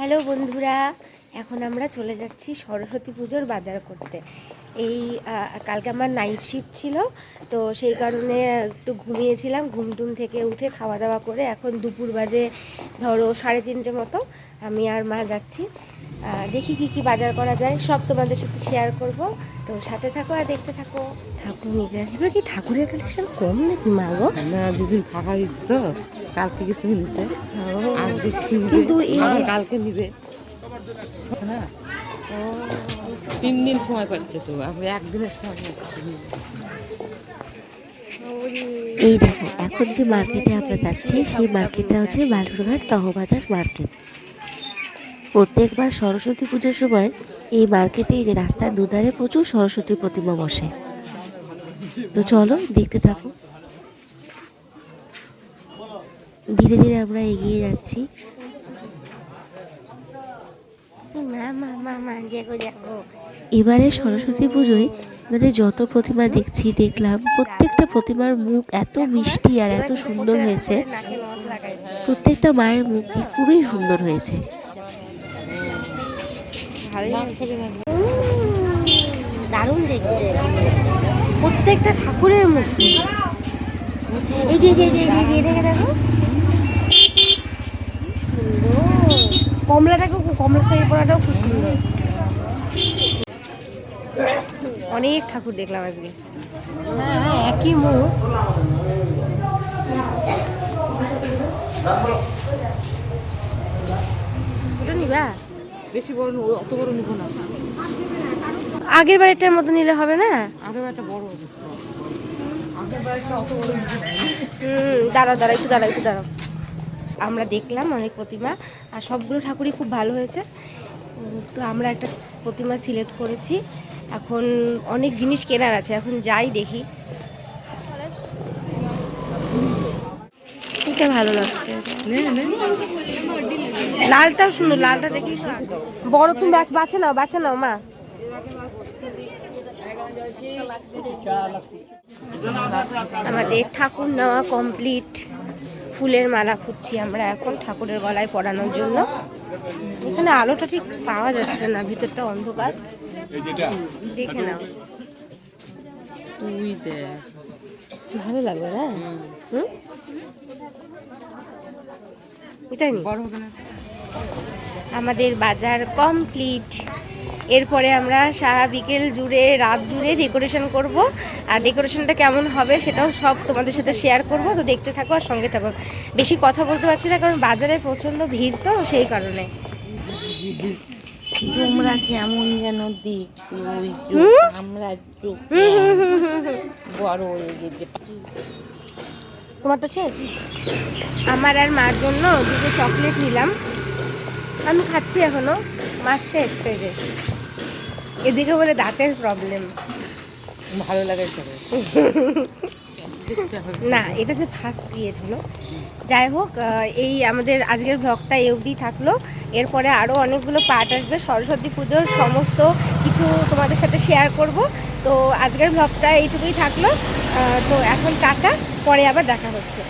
Hello বন্ধুরা এখন আমরা চলে যাচ্ছি সরস্বতী পুজোর বাজার করতে। এই কালকে আমার নাইট শিফট ছিল তো সেই কারণে একটু ঘুমিয়েছিলাম ঘুম ঘুমটুম থেকে উঠে খাওয়া দাওয়া করে এখন দুপুর বাজে ধরো সাড়ে তিনটে মতো আমি আর মা যাচ্ছি। দেখি কি কি বাজার করা যায় সব তোমাদের সাথে শেয়ার করব। তো সাথে থাকো আর দেখতে থাকো। ঠাকুর নিয়ে এবার কি ঠাকুরের কালেকশন কম নাকি মা গো? না দুদিন ফাঁকা হয়েছে তো। কালকে কিছু নিছে। আজকে কিন্তু আবার কালকে নিবে। না তিন দিন সময় পাচ্ছে তো আপনি একদিনের সময় পাচ্ছি এই দেখো এখন যে মার্কেটে আমরা যাচ্ছি সেই মার্কেটটা হচ্ছে বালুরঘাট তহবাজার মার্কেট। প্রত্যেকবার সরস্বতী পুজোর সময় এই মার্কেটে এই যে রাস্তার দুধারে প্রচুর সরস্বতী প্রতিমা বসে। তো চলো দেখতে থাকো। ধীরে ধীরে আমরা এগিয়ে যাচ্ছি। এবারে সরস্বতী পুজোয় মানে যত প্রতিমা দেখছি দেখলাম প্রত্যেকটা প্রতিমার মুখ এত মিষ্টি আর এত সুন্দর হয়েছে। প্রত্যেকটা মায়ের মুখটি খুবই সুন্দর হয়েছে। দারুণ দেখতে। প্রত্যেকটা ঠাকুরের মুখ এই যে দেখে দেখো সুন্দর কমলাটাকে কমলা শাড়ি পরাটাও খুব সুন্দর। অনেক ঠাকুর দেখলাম আজকে। হ্যাঁ হ্যাঁ একই মুখ। বেশি বড় অত বড় নিব না। আগের বারেরটার মতো নিলে হবে না? আগের বড় বারটা দাঁড়াও দাঁড়াও একটু দাঁড়াও একটু দাঁড়াও। আমরা দেখলাম অনেক প্রতিমা, আর সবগুলো ঠাকুরই খুব ভালো হয়েছে। তো আমরা একটা প্রতিমা সিলেক্ট করেছি। এখন অনেক জিনিস কেনার আছে, এখন যাই দেখি। এটা ভালো লাগছে। লালটাও সুন্দর, লালটা দেখি। বড় তুমি বাছে নাও বাছে নাও, মা। আমাদের ঠাকুর নেওয়া কমপ্লিট ফুলের মালা খুঁজছি আমরা এখন ঠাকুরের গলায় পরানোর জন্য। এখানে আলোটা ঠিক পাওয়া যাচ্ছে না ভিতরটা অন্ধকার। দেখে নাও। তুই দেখ ভালো লাগবে না? হুম। এটাই আমাদের বাজার কমপ্লিট এরপরে আমরা সারা বিকেল জুড়ে রাত জুড়ে ডেকোরেশন করব। আর ডেকোরেশনটা কেমন হবে সেটাও সব তোমাদের সাথে শেয়ার করব। তো দেখতে থাকো আর সঙ্গে থাকো। বেশি কথা বলতে পারছি না কারণ বাজারে প্রচণ্ড ভিড় তো সেই কারণে। তোমরা কেমন যেন দেখতে ওই? আমরা। বড় হয়ে গেছে। তোমার তো শেষ? আমার আর মার জন্য দুটো চকলেট নিলাম। আমি খাচ্ছি এখনও। মার শেষ হয়ে যায় এদিকে বলে দাঁতের প্রবলেম ভালো লাগে না এটা যে ফার্স্ট ক্রিয়েট হলো। যাই হোক এই আমাদের আজকের ব্লগটা এই অবধি থাকল। এরপরে আরও অনেকগুলো পার্ট আসবে সরস্বতী পুজোর সমস্ত কিছু তোমাদের সাথে শেয়ার করব। তো আজকের ব্লগটা এইটুকুই থাকল। তো এখন টাটা পরে আবার দেখা হচ্ছে।